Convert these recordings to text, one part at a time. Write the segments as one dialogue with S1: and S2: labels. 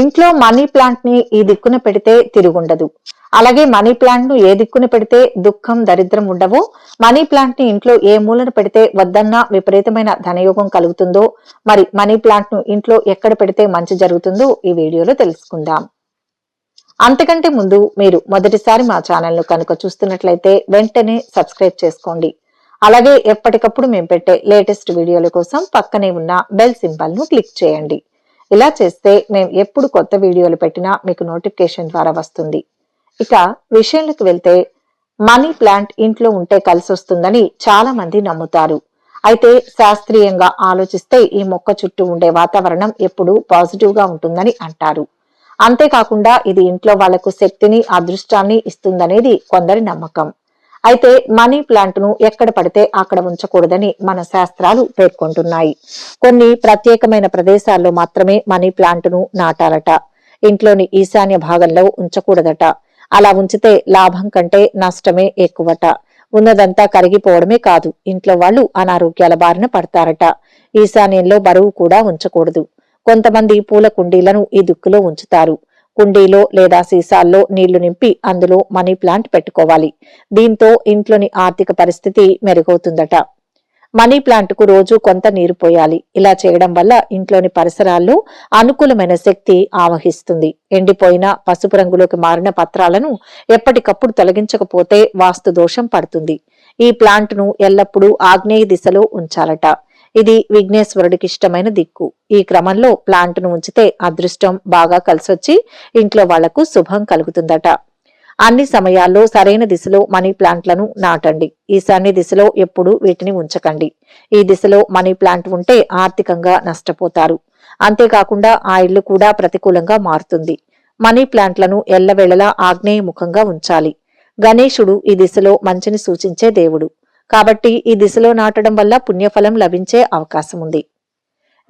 S1: ఇంట్లో మనీ ప్లాంట్ని ఈ దిక్కున పెడితే తిరుగుండదు. అలాగే మనీ ప్లాంట్ను ఏ దిక్కున పెడితే దుఃఖం దరిద్రం ఉండవో. మనీ ప్లాంట్ని ఇంట్లో ఏ మూలన పెడితే వద్దన్నా విపరీతమైన ధనయోగం కలుగుతుందో మరి మనీ ప్లాంట్ను ఇంట్లో ఎక్కడ పెడితే మంచి జరుగుతుందో ఈ వీడియోలో తెలుసుకుందాం. అంతకంటే ముందు మీరు మొదటిసారి మా ఛానల్ను కనుక చూస్తున్నట్లయితే వెంటనే సబ్స్క్రైబ్ చేసుకోండి. అలాగే ఎప్పటికప్పుడు మేము పెట్టే లేటెస్ట్ వీడియోల కోసం పక్కనే ఉన్న బెల్ సింబల్ను క్లిక్ చేయండి. ఇలా చేస్తే మేము ఎప్పుడు కొత్త వీడియోలు పెట్టినా మీకు నోటిఫికేషన్ ద్వారా వస్తుంది. ఇక విషయంలోకి వెళ్తే మనీ ప్లాంట్ ఇంట్లో ఉంటే కలిసి వస్తుందని చాలా మంది నమ్ముతారు. అయితే శాస్త్రీయంగా ఆలోచిస్తే ఈ మొక్క చుట్టూ ఉండే వాతావరణం ఎప్పుడూ పాజిటివ్గా ఉంటుందని అంటారు. అంతేకాకుండా ఇది ఇంట్లో వాళ్ళకు శక్తిని అదృష్టాన్ని ఇస్తుందనేది కొందరి నమ్మకం. అయితే మనీ ప్లాంట్ను ఎక్కడ పడితే అక్కడ ఉంచకూడదని మన శాస్త్రాలు పేర్కొంటున్నాయి. కొన్ని ప్రత్యేకమైన ప్రదేశాల్లో మాత్రమే మనీ ప్లాంట్ను నాటాలట. ఇంట్లోని ఈశాన్య భాగంలో ఉంచకూడదట. అలా ఉంచితే లాభం కంటే నష్టమే ఎక్కువట. ఉన్నదంతా కరిగిపోవడమే కాదు ఇంట్లో వాళ్ళు అనారోగ్యాల బారిన పడతారట. ఈశాన్యంలో బరువు కూడా ఉంచకూడదు. కొంతమంది పూల కుండీలను ఈ దిక్కులో ఉంచుతారు. కుండీలో లేదా సీసాల్లో నీళ్ళు నింపి అందులో మనీ ప్లాంట్ పెట్టుకోవాలి. దీంతో ఇంట్లోని ఆర్థిక పరిస్థితి మెరుగవుతుందట. మనీ ప్లాంట్కు రోజు కొంత నీరు పోయాలి. ఇలా చేయడం వల్ల ఇంట్లోని పరిసరాల్లో అనుకూలమైన శక్తి ఆవహిస్తుంది. ఎండిపోయిన పసుపు రంగులోకి మారిన పత్రాలను ఎప్పటికప్పుడు తొలగించకపోతే వాస్తు దోషం పడుతుంది. ఈ ప్లాంట్ను ఎల్లప్పుడూ ఆగ్నేయ దిశలో ఉంచాలట. ఇది విఘ్నేశ్వరుడికి ఇష్టమైన దిక్కు. ఈ క్రమంలో ప్లాంట్ను ఉంచితే అదృష్టం బాగా కలిసొచ్చి ఇంట్లో వాళ్ళకు శుభం కలుగుతుందట. అన్ని సమయాల్లో సరైన దిశలో మనీ ప్లాంట్లను నాటండి. ఈశాన్య దిశలో ఎప్పుడు వీటిని ఉంచకండి. ఈ దిశలో మనీ ప్లాంట్ ఉంటే ఆర్థికంగా నష్టపోతారు. అంతేకాకుండా ఆ ఇల్లు కూడా ప్రతికూలంగా మారుతుంది. మనీ ప్లాంట్లను ఎల్లవేళలా ఆగ్నేయముఖంగా ఉంచాలి. గణేశుడు ఈ దిశలో మంచిని సూచించే దేవుడు. కాబట్టి ఈ దిశలో నాటడం వల్ల పుణ్యఫలం లభించే అవకాశం ఉంది.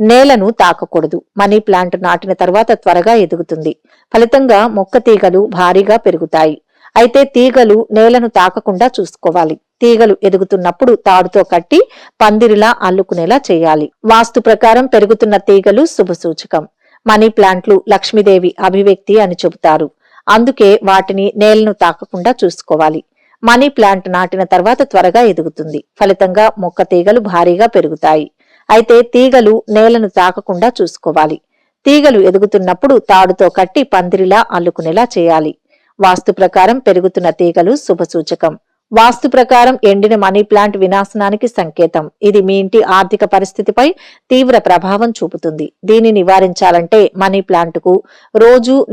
S1: నేలను తాకకూడదు. మనీ ప్లాంట్ నాటిన తర్వాత త్వరగా ఎదుగుతుంది. ఫలితంగా మొక్క తీగలు భారీగా పెరుగుతాయి. అయితే తీగలు నేలను తాకకుండా చూసుకోవాలి. తీగలు ఎదుగుతున్నప్పుడు తాడుతో కట్టి పందిరిలా అల్లుకునేలా చేయాలి. వాస్తు ప్రకారం పెరుగుతున్న తీగలు శుభసూచకం మనీ ప్లాంట్లు లక్ష్మీదేవి అభివ్యక్తి అని చెబుతారు. అందుకే వాటిని నేలను తాకకుండా చూసుకోవాలి. మనీ ప్లాంట్ నాటిన తర్వాత త్వరగా ఎదుగుతుంది. ఫలితంగా మొక్క తీగలు భారీగా పెరుగుతాయి. అయితే తీగలు నేలను తాకకుండా చూసుకోవాలి. తీగలు ఎదుగుతున్నప్పుడు తాడుతో కట్టి పందిరిలా అల్లుకునేలా చేయాలి. వాస్తు ప్రకారం పెరుగుతున్న తీగలు శుభసూచకం. వాస్తు ప్రకారం ఎండిన మనీ ప్లాంట్ వినాశనానికి సంకేతం. ఇది మీ ఇంటి ఆర్థిక పరిస్థితిపై తీవ్ర ప్రభావం చూపుతుంది. దీన్ని నివారించాలంటే మనీ ప్లాంట్కు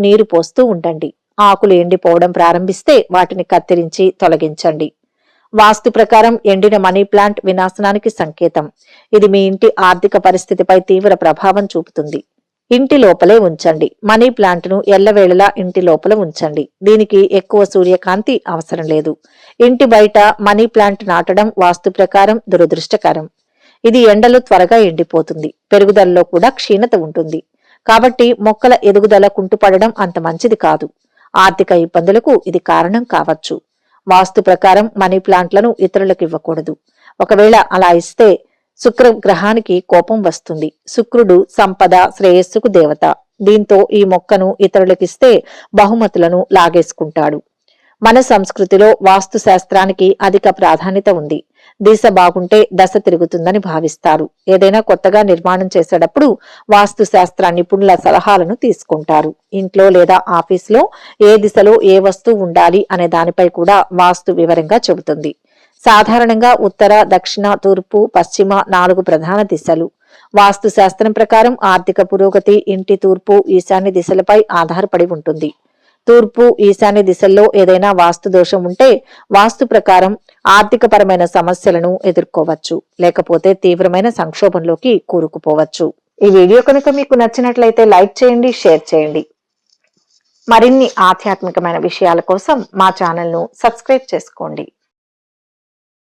S1: నీరు పోస్తూ ఉండండి. ఆకులు ఎండిపోవడం ప్రారంభిస్తే వాటిని కత్తిరించి తొలగించండి. వాస్తు ప్రకారం ఎండిన మనీ ప్లాంట్ వినాశనానికి సంకేతం. ఇది మీ ఇంటి ఆర్థిక పరిస్థితిపై తీవ్ర ప్రభావం చూపుతుంది. ఇంటి లోపలే ఉంచండి. మనీ ప్లాంట్ను ఎల్లవేళలా ఇంటి లోపల ఉంచండి. దీనికి ఎక్కువ సూర్యకాంతి అవసరం లేదు. ఇంటి బయట మనీ ప్లాంట్ నాటడం వాస్తు ప్రకారం దురదృష్టకరం. ఇది ఎండలో త్వరగా ఎండిపోతుంది. పెరుగుదలలో కూడా క్షీణత ఉంటుంది. కాబట్టి మొక్కల ఎదుగుదల కుంటుపడడం అంత మంచిది కాదు. ఆర్థిక ఇబ్బందులకు ఇది కారణం కావచ్చు. వాస్తు ప్రకారం మనీ ప్లాంట్లను ఇతరులకు ఇవ్వకూడదు. ఒకవేళ అలా ఇస్తే శుక్ర గ్రహానికి కోపం వస్తుంది. శుక్రుడు సంపద శ్రేయస్సుకు దేవత. దీంతో ఈ మొక్కను ఇతరులకిస్తే బహుమతులను లాగేసుకుంటాడు. మన సంస్కృతిలో వాస్తు శాస్త్రానికి అధిక ప్రాధాన్యత ఉంది. దిశ బాగుంటే దశ తిరుగుతుందని భావిస్తారు. ఏదైనా కొత్తగా నిర్మాణం చేసేటప్పుడు వాస్తు శాస్త్ర నిపుణుల సలహాలను తీసుకుంటారు. ఇంట్లో లేదా ఆఫీస్లో ఏ దిశలో ఏ వస్తువు ఉండాలి అనే దానిపై కూడా వాస్తు వివరంగా చెబుతుంది. సాధారణంగా ఉత్తర దక్షిణ తూర్పు పశ్చిమ నాలుగు ప్రధాన దిశలు. వాస్తు శాస్త్రం ప్రకారం ఆర్థిక పురోగతి ఇంటి తూర్పు ఈశాన్య దిశలపై ఆధారపడి ఉంటుంది. తూర్పు ఈశాన్య దిశల్లో ఏదైనా వాస్తు దోషం ఉంటే వాస్తు ప్రకారం ఆర్థికపరమైన సమస్యలను ఎదుర్కోవచ్చు లేకపోతే తీవ్రమైన సంక్షోభంలోకి కూరుకుపోవచ్చు. ఈ వీడియో కనుక మీకు నచ్చినట్లయితే లైక్ చేయండి షేర్ చేయండి. మరిన్ని ఆధ్యాత్మికమైన విషయాల కోసం మా ఛానల్ను సబ్స్క్రైబ్ చేసుకోండి.